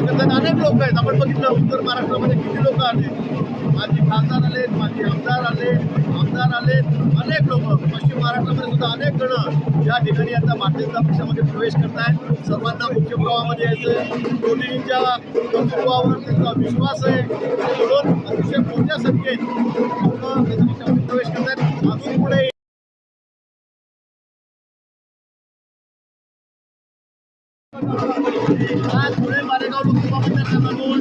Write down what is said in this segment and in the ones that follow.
कार्यकर्ते अनेक लोक आहेत. आपण बघितलं उत्तर महाराष्ट्रामध्ये किती लोक आले? माजी खासदार आले माजी आमदार आले आमदार आले अनेक लोक. पश्चिम महाराष्ट्रामध्ये सुद्धा अनेक जण या ठिकाणी आता भारतीय जनता पक्षामध्ये प्रवेश करत आहेत सर्वांना मुख्य प्रवाहामध्ये यायचं मोदींच्या कर्तृत्वावर त्यांचा विश्वास आहे म्हणून अतिशय मोठ्या संख्येत लोक प्रवेश करत आहेत अजून पुढे आज पुणे मालेगाव लोकसभा मतदारसंघातून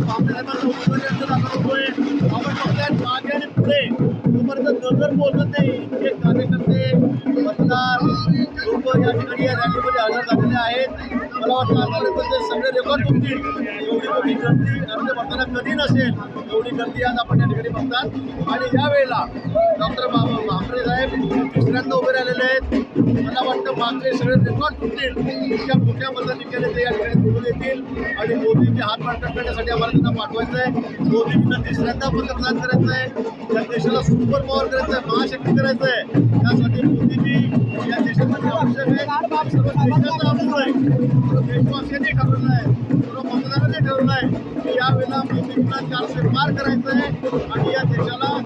बापसाहेबांचा उमेदवारी अर्ज होतोय आपण बघताय मागे आणि पुढे नजर पोहोचत नाही इतके कार्यकर्ते मतदार लोक या ठिकाणी या रॅलीमध्ये हजर झालेले आहेत मला वाटतं आतापर्यंत सगळे रेकॉर्ड तुमतील एवढी मोठी गर्दी अर्ज कधी नसेल एवढी गर्दी आज आपण या ठिकाणी बघतात. आणि यावेळेला डॉक्टर बाबा भामरे साहेब तिसऱ्यांदा उभे राहिलेले आहेत. मला वाटतं मागचे सगळे रेकॉर्ड तुटतील इतक्या मोठ्या मताधिक्याने ते या ठिकाणी निवडून येतील. आणि मोदींचे हात पाठण करण्यासाठी आम्हाला त्यांना पाठवायचं आहे मोदींना तिसऱ्यांदा पंतप्रधान करायचं आहे या देशाला सुपर पॉवर करायचं आहे महाशक्ती करायचं आहे त्यासाठी मोदीजी या देशामध्ये आवश्यक आहे देशाचं आवडलं आहे देशवासियांनी ठरवलं आहे. सर्व मतदारांनी ठरवलं आहे की यावेळेला मोदींना चारशे पार करायचं आहे आणि या देशाला